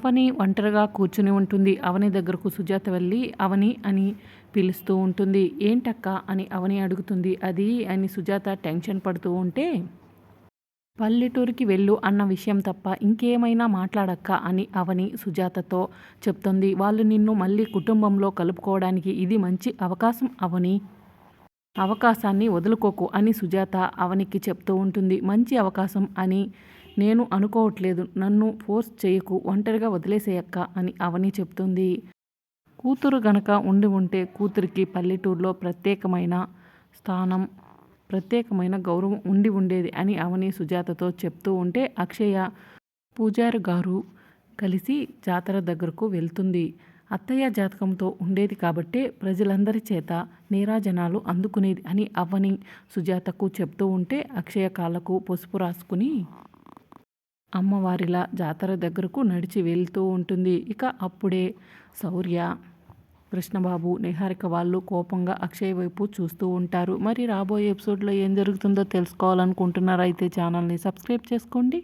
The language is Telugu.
అవని ఒంటరిగా కూర్చుని ఉంటుంది. అవని దగ్గరకు సుజాత వెళ్ళి అవని అని పిలుస్తూ ఉంటుంది. ఏంటక్క అని అవని అడుగుతుంది. అది అని సుజాత టెన్షన్ పడుతూ ఉంటే పల్లెటూరికి వెళ్ళు అన్న విషయం తప్ప ఇంకేమైనా మాట్లాడక్క అని అవని సుజాతతో చెప్తుంది. వాళ్ళు నిన్ను మళ్ళీ కుటుంబంలో కలుపుకోవడానికి ఇది మంచి అవకాశం అవని. అవకాశాన్ని వదులుకోకు అని సుజాత అవనికి చెప్తూ ఉంటుంది. మంచి అవకాశం అని నేను అనుకోవట్లేదు. నన్ను ఫోర్స్ చేయకు. ఒంటరిగా వదిలేసేయక్క అని అవని చెప్తుంది. కూతురు గనక ఉండి ఉంటే కూతురికి పల్లెటూరులో ప్రత్యేకమైన స్థానం ప్రత్యేకమైన గౌరవం ఉండి ఉండేది అని అవని సుజాతతో చెప్తూ ఉంటే అక్షయ పూజారి గారు కలిసి జాతర దగ్గరకు వెళ్తుంది. అత్తయ్య జాతకంతో ఉండేది కాబట్టే ప్రజలందరి చేత నీరాజనాలు అందుకునేది అని అవ్వని సుజాతకు చెప్తూ ఉంటే అక్షయ కాళ్ళకు పసుపు రాసుకుని అమ్మవారిలా జాతర దగ్గరకు నడిచి వెళ్తూ ఉంటుంది. ఇక అప్పుడే శౌర్య కృష్ణబాబు నిహారిక వాళ్ళు కోపంగా అక్షయ్ వైపు చూస్తూ ఉంటారు. మరి రాబోయే ఎపిసోడ్లో ఏం జరుగుతుందో తెలుసుకోవాలనుకుంటున్నారైతే ఛానల్ని సబ్స్క్రైబ్ చేసుకోండి.